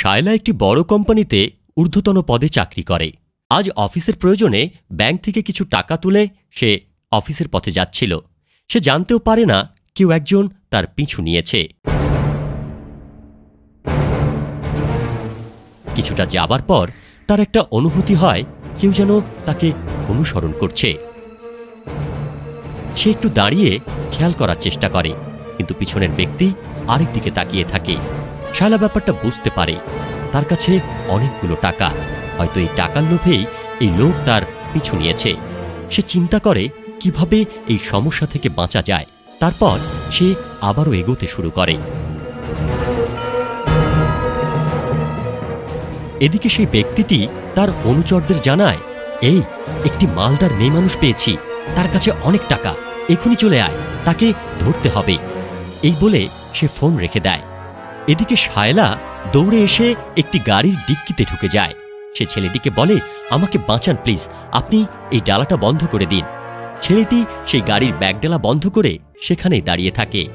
শায়লা একটি বড় কোম্পানিতে ঊর্ধ্বতন পদে চাকরি করে। আজ অফিসের প্রয়োজনে ব্যাংক থেকে কিছু টাকা তুলে সে অফিসের পথে যাচ্ছিল। সে জানতেও পারে না কেউ একজন তার পিছু নিয়েছে। কিছুটা যাবার পর তার একটা অনুভূতি হয়, কেউ যেন তাকে অনুসরণ করছে। সে একটু দাঁড়িয়ে খেয়াল করার চেষ্টা করে, কিন্তু পিছনের ব্যক্তি আরেক দিকে তাকিয়ে থাকে। শালা ব্যাপারটা বুঝতে পারে। তার কাছে অনেকগুলো টাকা। হয়তো এই টাকার লোভেই এই লোক তার পিছু নিয়েছে। সে চিন্তা করে কীভাবে এই সমস্যা থেকে বাঁচা যায়। তারপর সে আবারও এগোতে শুরু করে। এদিকে সেই ব্যক্তিটি তার অনুচরদের জানায়, এই, একটি মালদার মেয়ে মানুষ পেয়েছি। তার কাছে অনেক টাকা। এখনই চলে আয়। তাকে ধরতে হবে। এই বলে সে ফোন রেখে দেয়। এদিকে শায়লা দৌড়ে এসে একটি গাড়ির ডিক্কিতে ঢুকে যায়। সে ছেলেটিকে বলে, আমাকে বাঁচান প্লিজ, আপনি এই ডালাটা বন্ধ করে দিন। ছেলেটি সেই গাড়ির ব্যাগডালা বন্ধ করে সেখানেই দাঁড়িয়ে থাকে।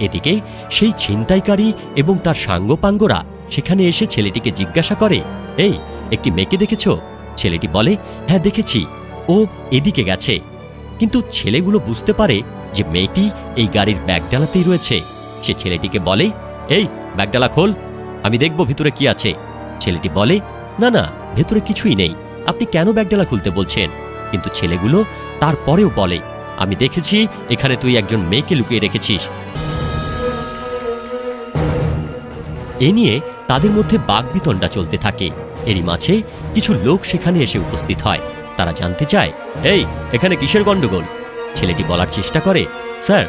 এদিকে সেই ছিনতাইকারী এবং তার সাঙ্গপাঙ্গরা সেখানে এসে ছেলেটিকে জিজ্ঞাসা করে, এই, একটি মেয়েকে দেখেছ? ছেলেটি বলে হ্যাঁ দেখেছি। ও এদিকে গেছে। কিন্তু ছেলেগুলো বুঝতে পারে যে মেয়েটি এই গাড়ির ব্যাগডালাতেই রয়েছে। সে ছেলেটিকে বলে, এই ব্যাগডালা খোল, আমি দেখব ভিতরে কি আছে। ছেলেটি বলে, না না, ভেতরে কিছুই নেই। আপনি কেন ব্যাগডালা খুলতে বলছেন? কিন্তু ছেলেগুলো তারপরেও বলে, আমি দেখেছি, এখানে তুই একজন মেয়েকে লুকিয়ে রেখেছিস। এ নিয়ে তাদের মধ্যে বাগবিতণ্ডা চলতে থাকে। এরই মাঝে কিছু লোক সেখানে এসে উপস্থিত হয়। তারা জানতে চায়, এই, এখানে কিসের গন্ডগোল ছেলেটি বলার চেষ্টা করে স্যার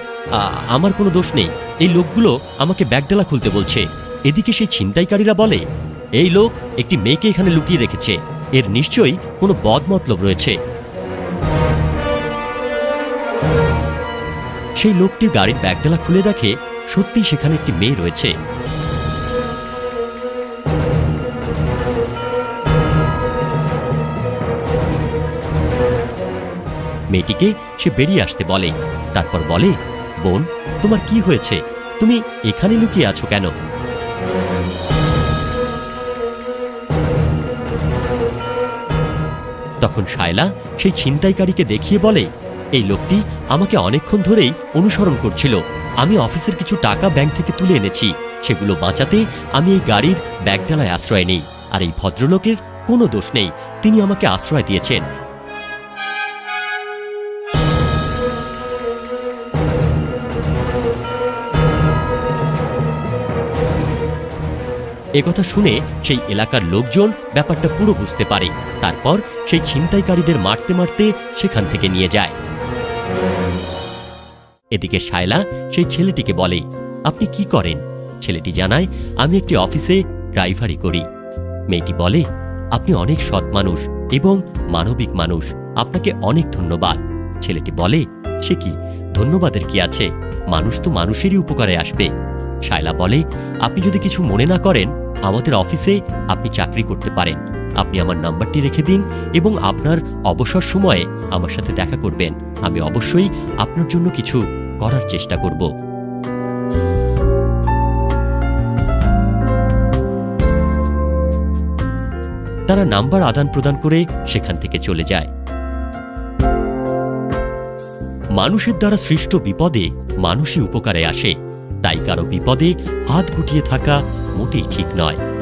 আমার কোনো দোষ নেই। এই লোকগুলো আমাকে ব্যাগডালা খুলতে বলছে। এদিকে সেই ছিনতাইকারীরা বলে, এই লোক একটি মেয়েকে এখানে লুকিয়ে রেখেছে। এর নিশ্চয়ই কোনো বদ মতলব রয়েছে। সেই লোকটির গাড়ির ব্যাগডালা খুলে দেখে সত্যিই সেখানে একটি মেয়ে রয়েছে। মেয়েটিকে সে বেরিয়ে আসতে বলে। তারপর বলে, বোন, তোমার কি হয়েছে? তুমি এখানে লুকিয়ে আছো কেন? তখন শায়লা সেই ছিনতাইকারীকে দেখিয়ে বলে, এই লোকটি আমাকে অনেকক্ষণ ধরেই অনুসরণ করছিল। আমি অফিসের কিছু টাকা ব্যাংক থেকে তুলে এনেছি। সেগুলো বাঁচাতে আমি এই গাড়ির ব্যাগডালায় আশ্রয় নেই। আর এই ভদ্রলোকের কোনো দোষ নেই। তিনি আমাকে আশ্রয় দিয়েছেন। একথা শুনে সেই এলাকার লোকজন ব্যাপারটা পুরো বুঝতে পারে। তারপর সেই ছিনতাইকারীদের মারতে মারতে সেখান থেকে নিয়ে যায়। এদিকে শায়লা সেই ছেলেটিকে বলে, আপনি কি করেন? ছেলেটি জানায়, আমি একটি অফিসে ড্রাইভারি করি। মেয়েটি বলে, আপনি অনেক সৎ মানুষ এবং মানবিক মানুষ। আপনাকে অনেক ধন্যবাদ। ছেলেটি বলে, সে কি? ধন্যবাদের কি আছে? মানুষ তো মানুষেরই উপকারে আসবে। শায়লা বলে, আপনি যদি কিছু মনে না করেন আমাদের অফিসে আপনি চাকরি করতে পারেন। আপনি আমার নাম্বারটি রেখে দিন এবং আপনার অবসর সময়ে আমার সাথে দেখা করবেন। আমি অবশ্যই আপনার জন্য কিছু করার চেষ্টা করব। তারা নাম্বার আদান প্রদান করে সেখান থেকে চলে যায়। মানুষের দ্বারা সৃষ্ট বিপদে মানুষই উপকারে আসে। তাই কারও বিপদে হাত গুটিয়ে থাকা 無理聞きない